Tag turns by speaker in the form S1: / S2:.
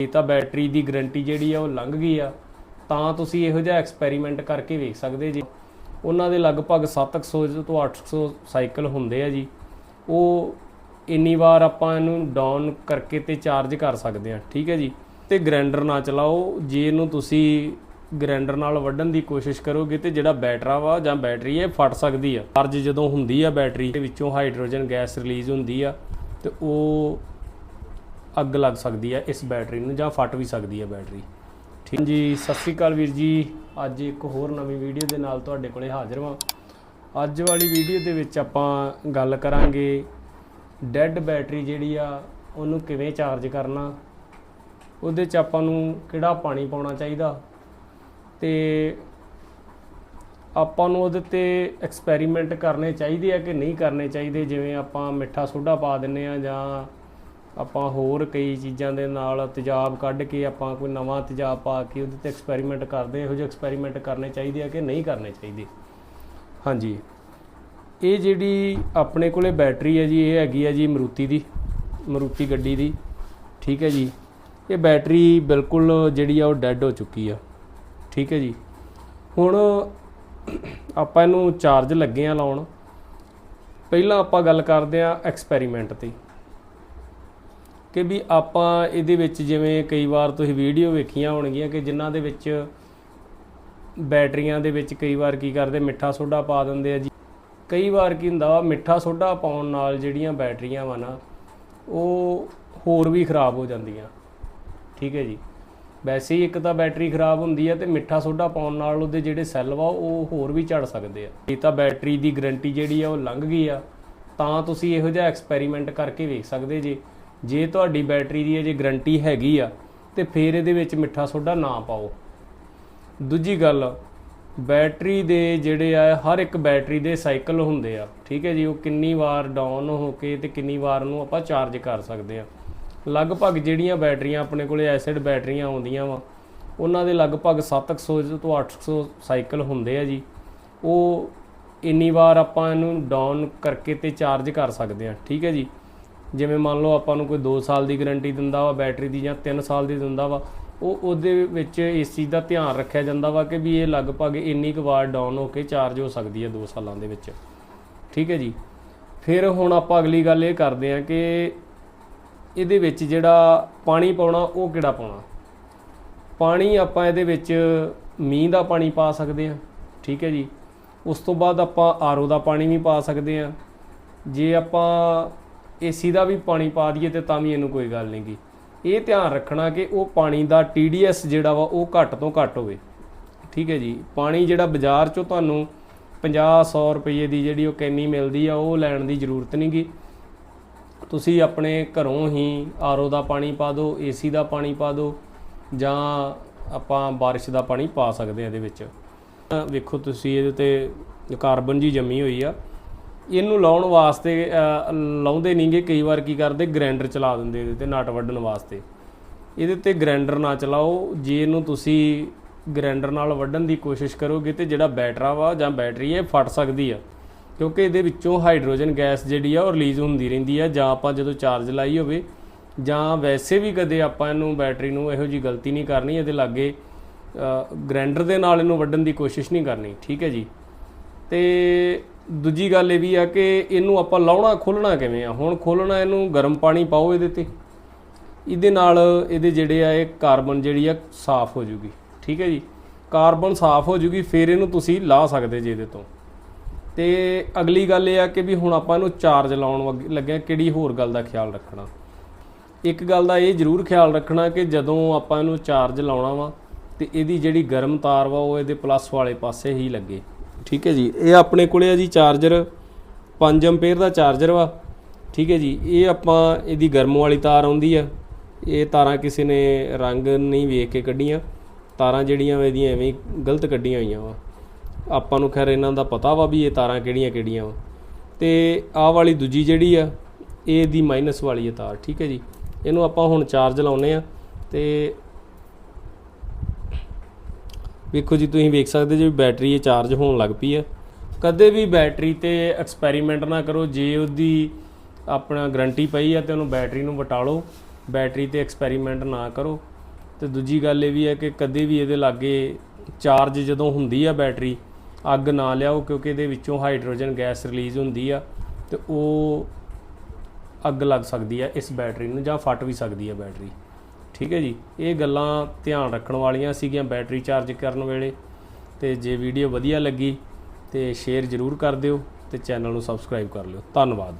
S1: ਇਹ ਤਾਂ ਬੈਟਰੀ ਦੀ ਗਾਰੰਟੀ ਜਿਹੜੀ ਆ ਉਹ ਲੰਘ ਗਈ ਆ, ਤਾਂ ਤੁਸੀਂ ਇਹੋ ਜਿਹਾ ਐਕਸਪੈਰੀਮੈਂਟ ਕਰਕੇ ਵੇਖ ਸਕਦੇ ਜੀ। ਉਹਨਾਂ ਦੇ ਲਗਭਗ 700 ਤੋਂ 800 ਸਾਈਕਲ ਹੁੰਦੇ ਆ ਜੀ। ਉਹ ਇੰਨੀ ਵਾਰ ਆਪਾਂ ਇਹਨੂੰ ਡਾਊਨ ਕਰਕੇ ਤੇ ਚਾਰਜ ਕਰ ਸਕਦੇ ਆ, ਠੀਕ ਹੈ ਜੀ। ਤੇ ਗ੍ਰਾਈਂਡਰ ਨਾ ਚਲਾਓ, ਜੇ ਇਹਨੂੰ ਤੁਸੀਂ ਗ੍ਰਾਈਂਡਰ ਨਾਲ ਵੱਢਣ ਦੀ ਕੋਸ਼ਿਸ਼ ਕਰੋਗੇ ਤੇ ਜਿਹੜਾ ਬੈਟਰਾ ਵਾ ਜਾਂ ਬੈਟਰੀ ਹੈ ਫਟ ਸਕਦੀ ਆ। ਚਾਰਜ ਜਦੋਂ ਹੁੰਦੀ ਆ ਬੈਟਰੀ ਦੇ ਵਿੱਚੋਂ ਹਾਈਡਰੋਜਨ ਗੈਸ ਰਿਲੀਜ਼ ਹੁੰਦੀ ਆ, ਤੇ ਉਹ ਅੱਗ ਲੱਗ ਸਕਦੀ ਹੈ ਇਸ ਬੈਟਰੀ ਨੂੰ ਜਾਂ ਫਟ ਵੀ ਸਕਦੀ ਹੈ ਬੈਟਰੀ। ਠੀਕ ਜੀ, ਸਤਿ ਸ੍ਰੀ ਅਕਾਲ ਵੀਰ ਜੀ। ਅੱਜ ਇੱਕ ਹੋਰ ਨਵੀਂ ਵੀਡੀਓ ਦੇ ਨਾਲ ਤੁਹਾਡੇ ਕੋਲੇ ਹਾਜ਼ਰ ਹਾਂ। ਅੱਜ ਵਾਲੀ ਵੀਡੀਓ ਦੇ ਵਿੱਚ ਆਪਾਂ ਗੱਲ ਕਰਾਂਗੇ ਡੈੱਡ ਬੈਟਰੀ ਜਿਹੜੀ ਆ, ਉਹਨੂੰ ਕਿਵੇਂ ਚਾਰਜ ਕਰਨਾ, ਉਹਦੇ 'ਚ ਆਪਾਂ ਨੂੰ ਕਿਹੜਾ ਪਾਣੀ ਪਾਉਣਾ ਚਾਹੀਦਾ ਤੇ ਆਪਾਂ ਨੂੰ ਉਹਦੇ ਤੇ ਐਕਸਪੈਰੀਮੈਂਟ ਕਰਨੇ ਚਾਹੀਦੇ ਆ ਕਿ ਨਹੀਂ ਕਰਨੇ ਚਾਹੀਦੇ? ਜਿਵੇਂ ਆਪਾਂ ਮਿੱਠਾ ਸੋਡਾ ਪਾ ਦਿੰਨੇ ਆ ਜਾਂ ਆਪਾਂ ਹੋਰ ਕਈ ਚੀਜ਼ਾਂ ਦੇ ਨਾਲ ਤੇਜ਼ਾਬ ਕੱਢ ਕੇ ਆਪਾਂ ਕੋਈ ਨਵਾਂ ਤੇਜ਼ਾਬ ਪਾ ਕੇ ਉਹਦੇ ਤੇ ਐਕਸਪੈਰੀਮੈਂਟ ਕਰਦੇ ਇਹੋ ਜਿਹੇ ਐਕਸਪੈਰੀਮੈਂਟ ਕਰਨੇ ਚਾਹੀਦੇ ਆ ਕਿ ਨਹੀਂ ਕਰਨੇ ਚਾਹੀਦੇ। ਹਾਂਜੀ। ਇਹ ਜਿਹੜੀ ਆਪਣੇ ਕੋਲੇ ਬੈਟਰੀ ਹੈ ਜੀ, ਇਹ ਹੈਗੀ ਹੈ ਜੀ ਮਰੂਤੀ ਦੀ, ਮਰੂਤੀ ਗੱਡੀ ਦੀ, ਠੀਕ ਹੈ ਜੀ। ਇਹ ਬੈਟਰੀ ਬਿਲਕੁਲ ਜਿਹੜੀ ਆ ਉਹ ਡੈੱਡ ਹੋ ਚੁੱਕੀ ਆ, ਠੀਕ ਹੈ ਜੀ। ਹੁਣ ਆਪਾਂ ਇਹਨੂੰ ਚਾਰਜ ਲੱਗੇ ਆ ਲਾਉਣ। ਪਹਿਲਾਂ ਆਪਾਂ ਗੱਲ ਕਰਦੇ ਆ ਐਕਸਪੈਰੀਮੈਂਟ ਤੇ। ਕਿ ਵੀ ਆਪਾਂ ਇਹਦੇ ਵਿੱਚ ਜਿਵੇਂ ਕਈ ਵਾਰ ਤੁਸੀਂ ਵੀਡੀਓ ਵੇਖੀਆਂ ਹੋਣਗੀਆਂ ਕਿ ਜਿਨ੍ਹਾਂ ਦੇ ਵਿੱਚ ਬੈਟਰੀਆਂ ਦੇ ਵਿੱਚ ਕਈ ਵਾਰ ਕੀ ਕਰਦੇ, ਮਿੱਠਾ ਸੋਡਾ ਪਾ ਦਿੰਦੇ ਆ ਜੀ। ਕਈ ਵਾਰ ਕੀ ਹੁੰਦਾ ਵਾ, ਮਿੱਠਾ ਸੋਡਾ ਪਾਉਣ ਨਾਲ ਜਿਹੜੀਆਂ ਬੈਟਰੀਆਂ ਵਾ ਨਾ, ਉਹ ਹੋਰ ਵੀ ਖਰਾਬ ਹੋ ਜਾਂਦੀਆਂ। ਠੀਕ ਹੈ ਜੀ? ਵੈਸੇ ਹੀ ਇੱਕ ਤਾਂ ਬੈਟਰੀ ਖਰਾਬ ਹੁੰਦੀ ਹੈ ਤੇ ਮਿੱਠਾ ਸੋਡਾ ਪਾਉਣ ਨਾਲ ਉਹਦੇ ਜਿਹੜੇ ਸੈੱਲ ਵਾ, ਉਹ ਹੋਰ ਵੀ ਝੜ ਸਕਦੇ ਆ। ਇਹ ਤਾਂ ਬੈਟਰੀ ਦੀ ਗਾਰੰਟੀ ਜਿਹੜੀ ਆ, ਉਹ ਲੰਘ ਗਈ ਆ। ਤਾਂ ਤੁਸੀਂ ਇਹੋ ਜਿਹਾ ਐਕਸਪੈਰੀਮੈਂਟ ਕਰਕੇ ਵੇਖ ਸਕਦੇ ਜੇ। ਜੇ ਤੁਹਾਡੀ ਬੈਟਰੀ ਦੀ ਅਜੇ ਗਰੰਟੀ ਹੈਗੀ ਆ, ਤੇ ਫਿਰ ਇਹਦੇ ਵਿੱਚ ਮਿੱਠਾ ਸੋਡਾ ਨਾ ਪਾਓ। ਦੂਜੀ ਗੱਲ, ਬੈਟਰੀ ਦੇ ਜਿਹੜੇ ਆ, ਹਰ ਇੱਕ ਬੈਟਰੀ ਦੇ ਸਾਈਕਲ ਹੁੰਦੇ ਆ, ਠੀਕ ਹੈ ਜੀ, ਉਹ ਕਿੰਨੀ ਵਾਰ ਡਾਊਨ ਹੋ ਕੇ ਤੇ ਕਿੰਨੀ ਵਾਰ ਨੂੰ ਆਪਾਂ ਚਾਰਜ ਕਰ ਸਕਦੇ ਆ। ਲਗਭਗ ਜਿਹੜੀਆਂ ਬੈਟਰੀਆਂ ਆਪਣੇ ਕੋਲੇ ਐਸਿਡ ਬੈਟਰੀਆਂ ਆਉਂਦੀਆਂ ਵਾ, ਉਹਨਾਂ ਦੇ ਲਗਭਗ 700 ਤੋਂ 800 ਸਾਈਕਲ ਹੁੰਦੇ ਆ ਜੀ। ਉਹ ਇੰਨੀ ਵਾਰ ਆਪਾਂ ਇਹਨੂੰ ਡਾਊਨ ਕਰਕੇ ਤੇ ਚਾਰਜ ਕਰ ਸਕਦੇ ਆ, ਠੀਕ ਹੈ ਜੀ। ਜਿਵੇਂ ਮੰਨ ਲਓ ਆਪਾਂ ਨੂੰ ਕੋਈ 2 ਸਾਲ ਦੀ ਗਾਰੰਟੀ ਦਿੰਦਾ ਵਾ, ਬੈਟਰੀ ਦੀ ਜਾਂ 3 ਸਾਲ ਦੀ ਦਿੰਦਾ ਵਾ, ਉਹ ਉਹਦੇ ਵਿੱਚ ਇਸ ਚੀਜ਼ ਦਾ ਧਿਆਨ ਰੱਖਿਆ ਜਾਂਦਾ ਵਾ ਕਿ ਵੀ ਇਹ ਲਗਭਗ ਇੰਨੀ ਕੁ ਵਾਰ ਡਾਊਨ ਹੋ ਕੇ ਚਾਰਜ ਹੋ ਸਕਦੀ ਹੈ 2 ਸਾਲਾਂ ਦੇ ਵਿੱਚ। ਠੀਕ ਹੈ ਜੀ? ਫਿਰ ਹੁਣ ਆਪਾਂ ਅਗਲੀ ਗੱਲ ਇਹ ਕਰਦੇ ਹਾਂ ਕਿ ਇਹਦੇ ਵਿੱਚ ਜਿਹੜਾ ਪਾਣੀ ਪਾਉਣਾ, ਉਹ ਕਿਹੜਾ ਪਾਉਣਾ? ਪਾਣੀ ਆਪਾਂ ਇਹਦੇ ਵਿੱਚ ਮੀਂਹ ਦਾ ਪਾਣੀ ਪਾ ਸਕਦੇ ਹਾਂ, ਠੀਕ ਹੈ ਜੀ? ਉਸ ਤੋਂ ਬਾਅਦ ਆਪਾਂ ਆਰਓ ਦਾ ਪਾਣੀ ਵੀ ਪਾ ਸਕਦੇ ਹਾਂ। ਜੇ ਆਪਾਂ ਏਸੀ ਦਾ ਵੀ ਪਾਣੀ ਪਾ ਦਈਏ ਤੇ ਤਾਂ ਵੀ ਇਹਨੂੰ ਕੋਈ ਗੱਲ ਨਹੀਂਗੀ ਇਹ ਧਿਆਨ ਰੱਖਣਾ ਕਿ ਉਹ ਪਾਣੀ ਦਾ TDS ਜਿਹੜਾ ਵਾ, ਉਹ ਘੱਟ ਤੋਂ ਘੱਟ ਹੋਵੇ। ਠੀਕ ਹੈ ਜੀ? ਪਾਣੀ ਜਿਹੜਾ ਬਾਜ਼ਾਰ ਚੋਂ ਤੁਹਾਨੂੰ 50 100 ਰੁਪਏ ਦੀ ਜਿਹੜੀ ਉਹ ਕੈਨੀ ਮਿਲਦੀ ਆ, ਉਹ ਲੈਣ ਦੀ ਜ਼ਰੂਰਤ ਨਹੀਂਗੀ ਤੁਸੀਂ ਆਪਣੇ ਘਰੋਂ ਹੀ ਆਰਓ ਦਾ ਪਾਣੀ ਪਾ ਦਿਓ ਏਸੀ ਦਾ ਪਾਣੀ ਪਾ ਦਿਓ ਜਾਂ ਆਪਾਂ ਬਾਰਿਸ਼ ਦਾ ਪਾਣੀ ਪਾ ਸਕਦੇ ਆ ਇਹਦੇ ਵਿੱਚ। ਵੇਖੋ ਤੁਸੀਂ ਇਹਦੇ ਤੇ ਕਾਰਬਨ ਜੀ ਜੰਮੀ ਹੋਈ ਆ। ਇਹਨੂੰ ਲਾਉਣ ਵਾਸਤੇ ਅਹ, ਲਾਉਂਦੇ ਨਹੀਂਗੇ ਕਈ ਵਾਰ ਕੀ ਕਰਦੇ ਗ੍ਰਾਈਂਡਰ ਚਲਾ ਦਿੰਦੇ ਇਹਦੇ ਤੇ ਨਟ ਵੱਢਣ ਵਾਸਤੇ। ਇਹਦੇ ਤੇ ਗ੍ਰਾਈਂਡਰ ਨਾ ਚਲਾਓ ਜੇ ਇਹਨੂੰ ਤੁਸੀਂ ਗ੍ਰਾਈਂਡਰ ਨਾਲ ਵੱਢਣ ਦੀ ਕੋਸ਼ਿਸ਼ ਕਰੋਗੇ ਤੇ ਜਿਹੜਾ ਬੈਟਰਾ ਵਾ ਜਾਂ ਬੈਟਰੀ ਹੈ ਫਟ ਸਕਦੀ ਆ। ਕਿਉਂਕਿ ਇਹਦੇ ਵਿੱਚੋਂ ਹਾਈਡਰੋਜਨ ਗੈਸ ਜਿਹੜੀ ਆ ਉਹ ਰਿਲੀਜ਼ ਹੁੰਦੀ ਰਹਿੰਦੀ ਆ ਜਾਂ ਆਪਾਂ ਜਦੋਂ ਚਾਰਜ ਲਾਈ ਹੋਵੇ ਜਾਂ ਵੈਸੇ ਵੀ ਕਦੇ ਆਪਾਂ ਇਹਨੂੰ ਬੈਟਰੀ ਨੂੰ ਇਹੋ ਜੀ ਗਲਤੀ ਨਹੀਂ ਕਰਨੀ ਇਹਦੇ ਲਾਗੇ ਗ੍ਰਾਈਂਡਰ ਦੇ ਨਾਲ ਇਹਨੂੰ ਵੱਢਣ ਦੀ ਕੋਸ਼ਿਸ਼ ਨਹੀਂ ਕਰਨੀ ਠੀਕ ਹੈ ਜੀ? ਤੇ ਦੂਜੀ ਗੱਲ ਇਹ ਵੀ ਆ ਕਿ ਇਹਨੂੰ ਆਪਾਂ ਲਾਉਣਾ ਖੋਲਣਾ ਕਿਵੇਂ ਆ? ਹੁਣ ਖੋਲਣਾ ਇਹਨੂੰ ਗਰਮ ਪਾਣੀ ਪਾਓ ਇਹਦੇ ਤੇ। ਇਹਦੇ ਨਾਲ ਇਹਦੇ ਜਿਹੜੇ ਆ, ਇਹ ਕਾਰਬਨ ਜਿਹੜੀ ਆ, ਸਾਫ਼ ਹੋ ਜੂਗੀ। ਠੀਕ ਹੈ ਜੀ? ਕਾਰਬਨ ਸਾਫ਼ ਹੋ ਜੂਗੀ, ਫਿਰ ਇਹਨੂੰ ਤੁਸੀਂ ਲਾ ਸਕਦੇ ਜੇ ਇਹਦੇ ਤੋਂ। ਤੇ ਅਗਲੀ ਗੱਲ ਇਹ ਆ ਕਿ ਵੀ ਹੁਣ ਆਪਾਂ ਇਹਨੂੰ ਚਾਰਜ ਲਾਉਣ ਵਗ- ਲੱਗੇ ਕਿਹੜੀ ਹੋਰ ਗੱਲ ਦਾ ਖਿਆਲ ਰੱਖਣਾ? ਇੱਕ ਗੱਲ ਦਾ ਇਹ ਜ਼ਰੂਰ ਖਿਆਲ ਰੱਖਣਾ ਕਿ ਜਦੋਂ ਆਪਾਂ ਇਹਨੂੰ ਚਾਰਜ ਲਾਉਣਾ ਵਾ, ਤੇ ਇਹਦੀ ਜਿਹੜੀ ਗਰਮ ਤਾਰ ਵਾ, ਉਹ ਇਹਦੇ ਪਲੱਸ ਵਾਲੇ ਪਾਸੇ ਹੀ ਲੱਗੇ। ਠੀਕ ਹੈ ਜੀ। ਇਹ ਆਪਣੇ ਕੋਲੇ ਆ ਜੀ ਚਾਰਜਰ। 5 ਐਂਪੀਅਰ ਦਾ ਚਾਰਜਰ ਵਾ। ਠੀਕ ਹੈ ਜੀ। ਇਹ ਆਪਾਂ ਇਹਦੀ ਗਰਮ ਵਾਲੀ ਤਾਰ ਆਉਂਦੀ ਆ। ਇਹ ਤਾਰਾਂ ਕਿਸੇ ਨੇ ਰੰਗ ਨਹੀਂ ਵੇਖ ਕੇ ਕੱਢੀਆਂ। ਤਾਰਾਂ ਜਿਹੜੀਆਂ ਵਾ ਇਹਦੀਆਂ ਐਵੇਂ ਗਲਤ ਕੱਢੀਆਂ ਹੋਈਆਂ ਵਾ। ਆਪਾਂ ਨੂੰ ਖੈਰ ਇਹਨਾਂ ਦਾ ਪਤਾ ਵਾ ਵੀ ਇਹ ਤਾਰਾਂ ਕਿਹੜੀਆਂ ਕਿਹੜੀਆਂ ਵਾ। ਤੇ ਆਹ ਵਾਲੀ ਦੂਜੀ ਜਿਹੜੀ ਆ, ਇਹ ਦੀ ਮਾਈਨਸ ਵਾਲੀ ਹੈ ਤਾਰ। ਠੀਕ ਹੈ ਜੀ। ਇਹਨੂੰ ਆਪਾਂ ਹੁਣ ਚਾਰਜ ਲਾਉਨੇ ਆ। ਤੇ ਵੇਖੋ ਜੀ, ਤੁਸੀਂ ਵੇਖ ਸਕਦੇ ਜੀ ਬੈਟਰੀ ਇਹ ਚਾਰਜ ਹੋਣ ਲੱਗ ਪਈ ਹੈ। ਕਦੇ ਵੀ ਬੈਟਰੀ ਤੇ ਐਕਸਪੈਰੀਮੈਂਟ ਨਾ ਕਰੋ, ਜੇ ਉਹਦੀ ਆਪਣਾ ਗਰੰਟੀ ਪਈ ਹੈ ਤੇ ਉਹਨੂੰ ਬੈਟਰੀ ਨੂੰ ਵਟਾ ਲਓ, ਬੈਟਰੀ ਤੇ ਐਕਸਪੈਰੀਮੈਂਟ ਨਾ ਕਰੋ। ਤੇ ਦੂਜੀ ਗੱਲ ਇਹ ਵੀ ਹੈ ਕਿ ਕਦੇ ਵੀ ਇਹਦੇ ਲਾਗੇ ਚਾਰਜ ਜਦੋਂ ਹੁੰਦੀ ਆ ਬੈਟਰੀ, ਅੱਗ ਨਾ ਲਿਆਓ ਕਿਉਂਕਿ ਇਹਦੇ ਵਿੱਚੋਂ ਹਾਈਡਰੋਜਨ ਗੈਸ ਰਿਲੀਜ਼ ਹੁੰਦੀ ਆ ਤੇ ਉਹ ਅੱਗ ਲੱਗ ਸਕਦੀ ਆ ਇਸ ਬੈਟਰੀ ਨੂੰ ਜਾਂ ਫਟ ਵੀ ਸਕਦੀ ਆ ਬੈਟਰੀ। ਠੀਕ ਹੈ ਜੀ। ਇਹ ਗੱਲਾਂ ਧਿਆਨ ਰੱਖਣ ਵਾਲੀਆਂ ਸੀਗੀਆਂ ਬੈਟਰੀ ਚਾਰਜ ਕਰਨ ਵੇਲੇ। ਤੇ ਜੇ ਵੀਡੀਓ ਵਧੀਆ ਲੱਗੀ ਤੇ ਸ਼ੇਅਰ ਜ਼ਰੂਰ ਕਰ ਦਿਓ ਤੇ ਚੈਨਲ ਨੂੰ ਸਬਸਕ੍ਰਾਈਬ ਕਰ ਲਿਓ। ਧੰਨਵਾਦ।